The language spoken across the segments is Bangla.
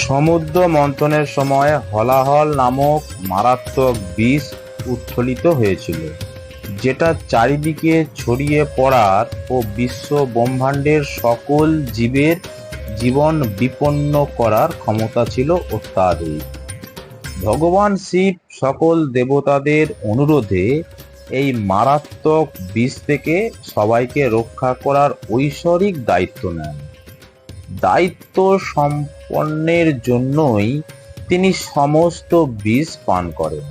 সমুদ্র মন্থনের সময় হলাহল নামক মারাত্মক বিষ উত্থলিত হয়েছিল, যেটা চারিদিকে ছড়িয়ে পড়ার ও বিশ্ব ব্রহ্মাণ্ডের সকল জীবের জীবন বিপন্ন করার ক্ষমতা ছিল অত্যাধিক। ভগবান শিব সকল দেবতাদের অনুরোধে এই মারাত্মক বিষ থেকে সবাইকে রক্ষা করার ঐশ্বরিক দায়িত্ব নেন। দায়িত্ব সম্পন্নের জন্যই তিনি সমস্ত বিষ পান করেন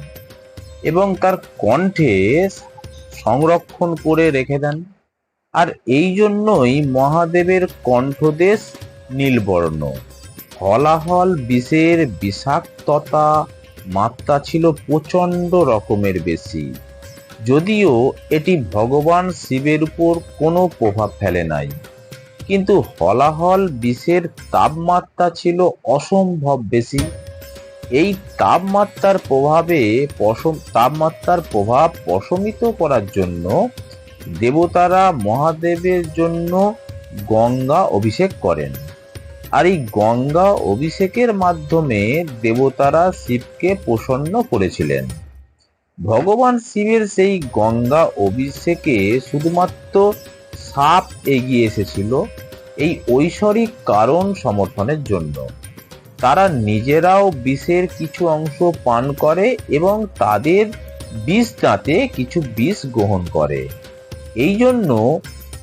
এবং তার কণ্ঠে সংরক্ষণ করে রেখে দেন। আর এই জন্যই মহাদেবের কণ্ঠদেশ নীলবর্ণ। হলাহল বিষের বিষাক্ততা মাত্রা ছিল প্রচণ্ড রকমের বেশি। যদিও এটি ভগবান শিবের উপর কোনো প্রভাব ফেলে নাই। কিন্তু হলাহল বিষের তাপমাত্রা ছিল অসম্ভব বেশি। এই তাপমাত্রার প্রভাবে পশম তাপমাত্রার প্রভাব প্রশমিত করার জন্য দেবতারা মহাদেবের জন্য গঙ্গা অভিষেক করেন। আর এই গঙ্গা অভিষেকের মাধ্যমে দেবতারা শিবকে প্রসন্ন করেছিলেন। ভগবান শিবের সেই গঙ্গা অভিষেকে শুধুমাত্র সাপ এগিয়ে এসেছিল এই ঐশ্বরিক কারণ সমর্থনের জন্য। তারা নিজেরাও বিষের কিছু অংশ পান করে এবং তাদের বিষ দাঁতে কিছু বিষ গ্রহণ করে। এই জন্য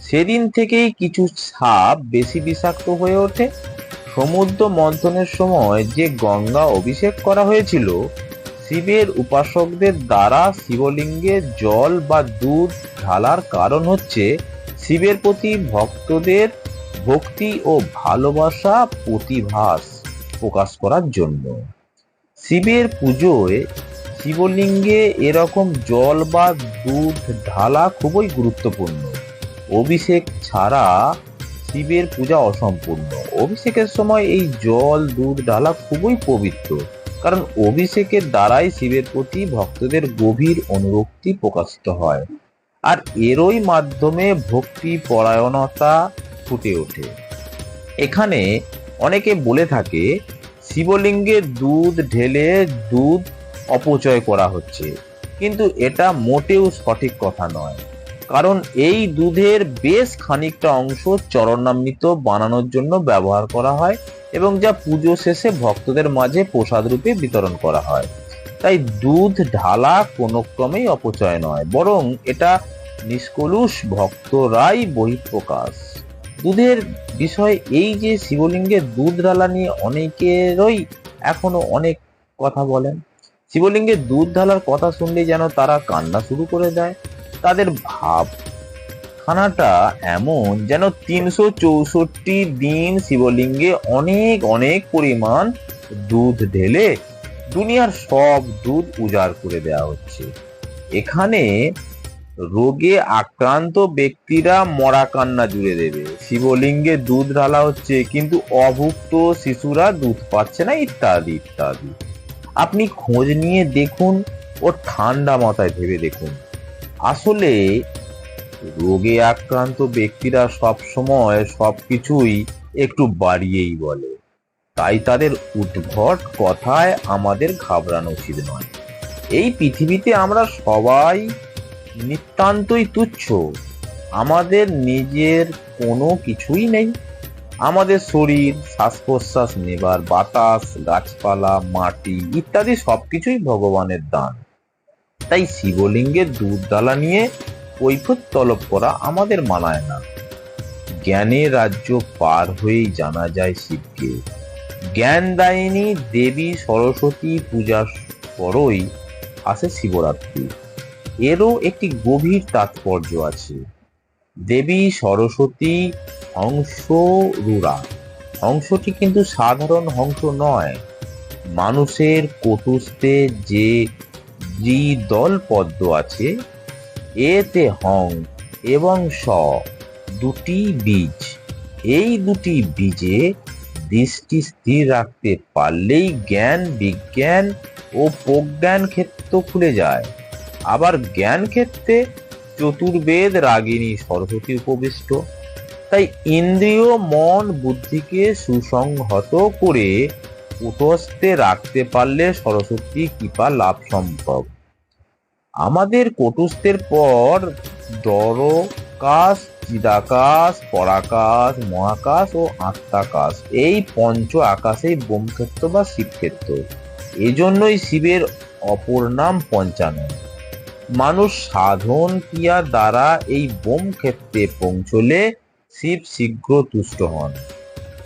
সেদিন থেকেই কিছু সাপ বেশি বিষাক্ত হয়ে ওঠে। সমুদ্র মন্থনের সময় যে গঙ্গা অভিষেক করা হয়েছিল, শিবের উপাসকদের দ্বারা শিবলিঙ্গে জল বা দুধ ঢালার কারণ হচ্ছে শিবের প্রতি ভক্তদের ভক্তি ও ভালোবাসা প্রতিভাস প্রকাশ করার জন্য। শিবের পুজোয় শিবলিঙ্গে এরকম জল বা দুধ ঢালা খুবই গুরুত্বপূর্ণ। অভিষেক ছাড়া শিবের পূজা অসম্পূর্ণ। অভিষেকের সময় এই জল, দুধ ঢালা খুবই পবিত্র। কারণ অভিষেকের দ্বারাই শিবের প্রতি ভক্তদের গভীর অনুরক্তি প্রকাশিত হয়। আর এরই মাধ্যমে ভক্তি পরায়ণতা ফুটে ওঠে। এখানে অনেকে বলে থাকে, শিবলিঙ্গে দুধ ঢেলে দুধ অপচয় করা হচ্ছে। কিন্তু এটা মোটেও সঠিক কথা নয়। কারণ এই দুধের বেশ খানিকটা অংশ চরণামৃত বানানোর জন্য ব্যবহার করা হয় এবং যা পুজো শেষে ভক্তদের মাঝে প্রসাদ রূপে বিতরণ করা হয়। তাই দুধ ঢালা কোনো ক্রমেই অপচয় নয়, বরং এটা নিষ্কলুষ ভক্তরাই বহিঃপ্রকাশ। দুধের বিষয়, এই যে শিবলিঙ্গের দুধ ঢালা নিয়ে অনেকেরই এখনও অনেক কথা বলেন। শিবলিঙ্গে দুধ ঢালার কথা শুনলে যেন তারা কান্না শুরু করে দেয়। তাদের ভাব খানাটা এমন যেন তিনশো চৌষট্টি দিন শিবলিঙ্গে অনেক অনেক পরিমাণ দুধ ঢেলে দুনিয়ার সব দুধ উজাড় করে দেওয়া হচ্ছে। এখানে রোগে আক্রান্ত ব্যক্তিরা মরা কান্না জুড়ে দেবে। শিবলিঙ্গে দুধ ঢালা হচ্ছে, কিন্তু অভুক্ত শিশুরা দুধ পাচ্ছে না, ইত্যাদি ইত্যাদি। আপনি খোঁজ নিয়ে দেখুন ও ঠান্ডা মাথায় ভেবে দেখুন। আসলে রোগে আক্রান্ত ব্যক্তিরা সব সময় সবকিছুই একটু বাড়িয়েই বলে। তাই তাদের উদ্ভট কথায় আমাদের ঘাবড়ানো উচিত নয়। এই পৃথিবীতে আমরা সবাই নিতান্তই তুচ্ছ। আমাদের নিজের কোনো কিছুই নেই। আমাদের শরীর শ্বাস প্রশ্বাস নেবার বাতাস, গাছপালা, মাটি ইত্যাদি সবকিছুই ভগবানের দান। তাই শিবলিঙ্গের দুধ ডালা নিয়ে কৈফত তলব করা আমাদের মানায় না। জ্ঞানের রাজ্য পার হয়েই জানা যায় শিবকে। জ্ঞানদায়িনী দেবী সরস্বতী পূজার পরই আসে শিবরাত্রি। এরও একটি গভীর তাৎপর্য আছে। দেবী সরস্বতী হংস রুরা। হংসটি কিন্তু সাধারণ হংস নয়। মানুষের কটুস্থে যে দ্বিদল পদ্ম আছে, এতে হং এবং স দুটি বীজ। এই দুটি বীজে দৃষ্টি স্থির রাখতে পারলেই জ্ঞান, বিজ্ঞান ও প্রজ্ঞান ক্ষেত্র খুলে যায়। আবার জ্ঞান ক্ষেত্রে চতুর্বেদ রাগিনী সরস্বতী উপবিষ্ট। তাই ইন্দ্রিয়, মন, বুদ্ধিকে সুসংহত করে কুটস্থে রাখতে পারলে সরস্বতী কৃপা লাভ সম্ভব। আমাদের কটুস্থের পর দরকাশ, চিদাকাশ, পরাকাশ, মহাকাশ ও আত্মাকাশ, এই পঞ্চ আকাশেই বোমক্ষেত্র বা শিবক্ষেত্র। এজন্যই শিবের অপর নাম পঞ্চানন। মানুষ সাধন ক্রিয়া দ্বারা এই বোম ক্ষেত্রে পৌঁছলে শিব শীঘ্র তুষ্ট হন।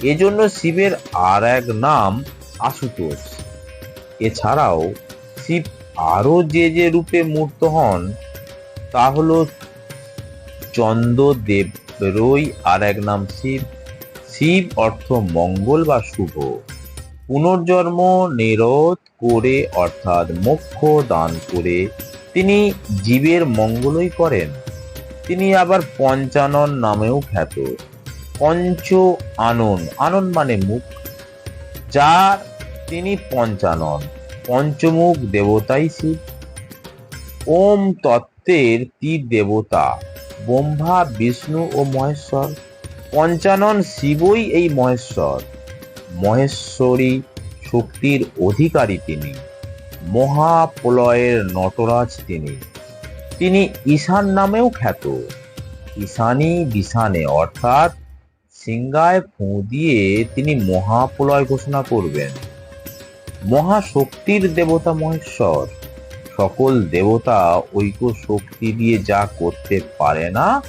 এজন্য শিবের আর এক নাম আশুতোষ। এছাড়াও শিব আরও যে যে রূপে মূর্ত হন, তা হলো চন্দ্রদেবেরই আর এক নাম শিব। শিব অর্থ মঙ্গল বা শুভ। পুনর্জন্ম নিরোধ করে অর্থাৎ মোক্ষ দান করে তিনি জীবের মঙ্গলই করেন। তিনি আবার পঞ্চানন নামেও খ্যাত। পঞ্চ আনন। আনন মানে মুখ, যার তিনি পঞ্চানন। পঞ্চমুখ দেবতাই শিব। ওম তত্ত্বের তীর দেবতা, ব্রহ্মা, বিষ্ণু ও মহেশ্বর। পঞ্চানন শিবই এই মহেশ্বর। মহেশ্বরী শক্তির অধিকারী তিনি। মহাপ্রলয়ের নটরাজ তিনি। তিনি ঈশান নামেও খ্যাত। ঈশানি বিশানে অর্থাৎ সিংগায় ফু দিয়ে তিনি মহাপ্রলয় ঘোষণা করবেন। মহাশক্তির দেবতা মহেশ্বর। সকল দেবতা ঐক্য শক্তি দিয়ে যা করতে পারে না,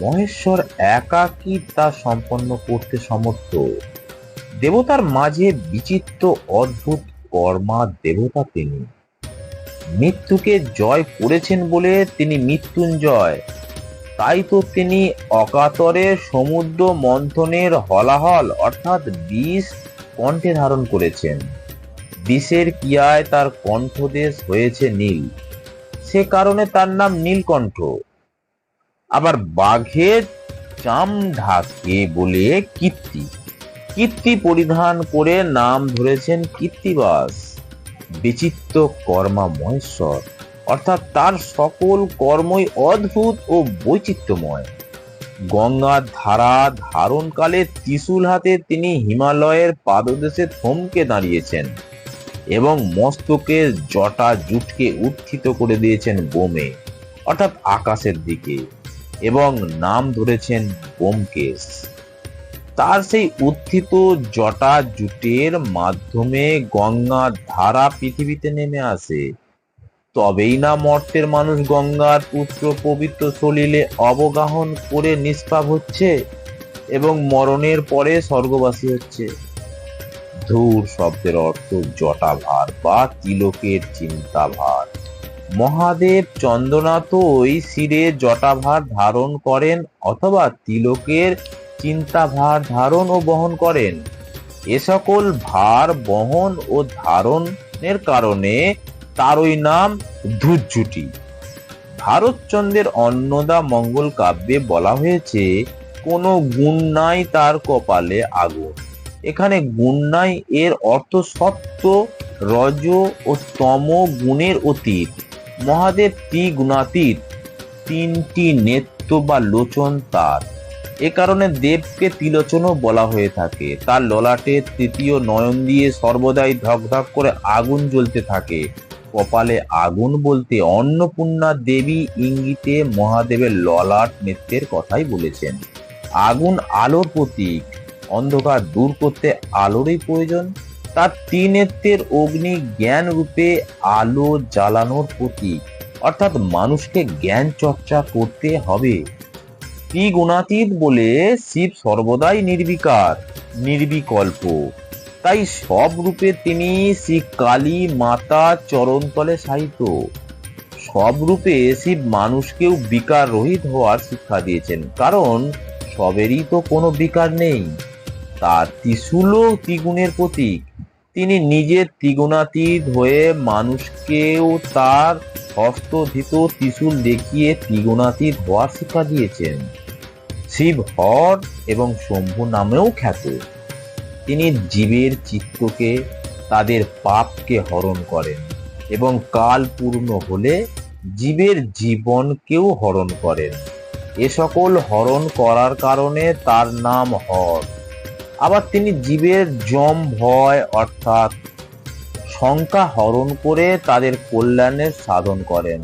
মহেশ্বর একাকী তা সম্পন্ন করতে সমর্থ। দেবতার মাঝে বিচিত্র, অদ্ভুত কর্মা দেবতা তিনি। মৃত্যুকে জয় করেছেন বলে তিনি মৃত্যুঞ্জয়। তাই তো তিনি অকাতরে সমুদ্র মন্থনের হলাহল, অর্থাৎ বিষ কণ্ঠে ধারণ করেছেন। বিষের কিয়ায় তার কণ্ঠদেশ হয়েছে নীল। সে কারণে তার নাম নীলকণ্ঠ। আবার বাঘের চাম ঢাকে বলে কীর্তি। কীর্তি পরিধান করে নাম ধরেছেন কীর্তিবাস, বিচিত্র কর্মা মহেশ্বর। অর্থাৎ তার সকল কর্মই অদ্ভুত ও বৈচিত্র্যময়। গঙ্গার ধারা ধারণকালে ত্রিশূল হাতে তিনি হিমালয়ের পাদদেশে থমকে দাঁড়িয়েছেন এবং মস্তকে জটা জুটকে উত্থিত করে দিয়েছেন বোমে, অর্থাৎ আকাশের দিকে, এবং নাম ধরেছেন বোমকেশ। তার সেই উত্থিত জটা জুটের মাধ্যমে গঙ্গার ধারা পৃথিবীতে নেমে আসে। তবেই না মর্তের মানুষ গঙ্গার পুত্র পবিত্র সলিলে অবগাহন করে নিষ্পাপ হচ্ছে এবং মরণের পরে স্বর্গবাসী হচ্ছে। ধূর শব্দের অর্থ জটাভার বা তিলকের চিন্তাভার। মহাদেব চন্দ্রনাথই শিরে জটাভার ধারণ করেন অথবা তিলকের চিন্তাভার ধারণ ও বহন করেন। এ সকল ভার, বহন ও ধারণের কারণে তারই নাম ধূর্জুটি। ভারতচন্দ্রের অন্নদা মঙ্গল কাব্যে বলা হয়েছে, কোনো গুণ নাই তার কপালে আগুন। এখানে গুণ নাই এর অর্থ সত্য, রজ ও তম গুণের অতীত। মহাদেব ত্রিগুণাতীত, তিনটি নেত্র বা লোচন তার। এ কারণে দেবকে তিলোচনও বলা হয়ে থাকে। তার ললাটে তৃতীয় নয়ন দিয়ে সর্বদাই ধকধক করে আগুন জ্বলতে থাকে। কপালে আগুন বলতে অন্নপূর্ণা দেবী ইঙ্গিতে মহাদেবের ললাট নেত্রের কথাই বলেছেন। আগুন আলোর প্রতীক, অন্ধকার দূর করতে আলোরই প্রয়োজন। তার ত্রিনেত্রের অগ্নি জ্ঞান রূপে আলো জ্বালানোর প্রতীক। অর্থাৎ মানুষকে জ্ঞান চর্চা করতে হবে। ত্রিগুণাতীত বলে শিব সর্বদাই নির্বিকার, নির্বিকল্প। তাই সব রূপে তিনি শ্রী কালী মাতা চরণতলে সাহিত্য সব রূপে শিব মানুষকেও বিকার রহিত হওয়ার শিক্ষা দিয়েছেন, কারণ সবেরই তো কোনো বিকার নেই। তার ত্রিশূলও ত্রিগুণের প্রতীক তিনি নিজের ত্রিগুণাতীত হয়ে মানুষকেও তার হস্তধিত ত্রিশূল দেখিয়ে ত্রিগুণাতীত হওয়ার শিক্ষা দিয়েছেন। শিব হর এবং শম্ভু নামেও খ্যাত। তিনি জীবের চিত্তকে, তাদের পাপকে হরণ করেন এবং কাল পূর্ণ হলে জীবের জীবনকেও হরণ করেন। এ সকল হরণ করার কারণে তার নাম হর। আবার তিনি জীবের জম ভয় অর্থাৎ শঙ্কা হরণ করে তাদের কল্যাণের সাধন করেন।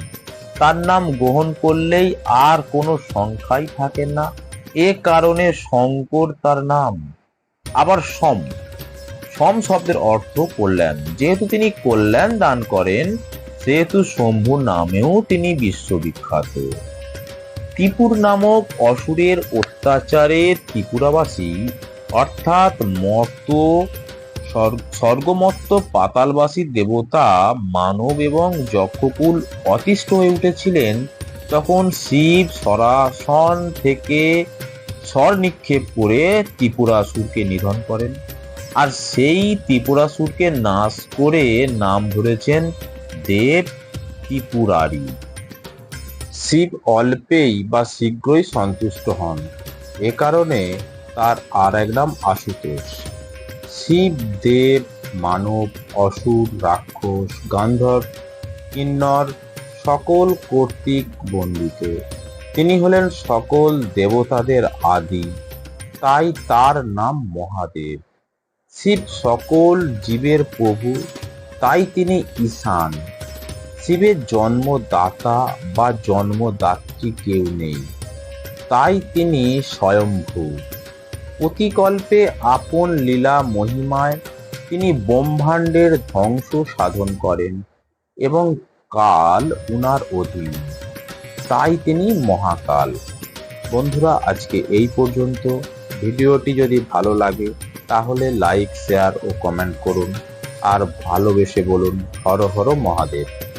তার নাম গ্রহণ করলেই আর কোনো সংখ্যাই থাকে না। এ কারণে শঙ্কর তার নাম। আবার সম। সম শব্দের অর্থ কল্যাণ। যেহেতু তিনি কল্যাণ দান করেন, সেহেতু শম্ভু নামেও তিনি বিশ্ববিখ্যাত। ত্রিপুর নামক অসুরের অত্যাচারে ত্রিপুরাবাসী অর্থাৎ স্বর্গ- স্বর্গমত্ত পাতালবাসী দেবতা মানব এবং যক্ষকুল অতিষ্ঠ হয়ে উঠেছিলেন তখন শিব সরাসন থেকে স্বর নিক্ষেপ করে ত্রিপুরাসুরকে নিধন করেন। আর সেই ত্রিপুরাসুরকে নাশ করে নাম ধরেছেন দেব ত্রিপুরারি। শিব অল্পেই বা শীঘ্রই সন্তুষ্ট হন। এ কারণে তার আর এক নাম আশুতোষ। শিব, দেব, মানব, অসুর, রাক্ষস, গান্ধর্ব, কিন্নর সকল কর্তৃক বন্দিত। তিনি হলেন সকল দেবতাদের আদি। তাই তার নাম মহাদেব। শিব সকল জীবের প্রভু, তাই তিনি ঈশান। শিবের জন্মদাতা বা জন্মদাত্রী কেউ নেই। তাই তিনি স্বয়ংভূ প্রতিকল্পে আপন লীলা মহিমায় তিনি ব্রহ্মাণ্ডের ধ্বংস সাধন করেন এবং কাল উনার অধীন। তাই তিনি মহাকাল। বন্ধুরা, আজকে এই পর্যন্ত। ভিডিওটি যদি ভালো লাগে, তাহলে লাইক, শেয়ার ও কমেন্ট করুন। আর ভালোবেসে বলুন, হর হর মহাদেব।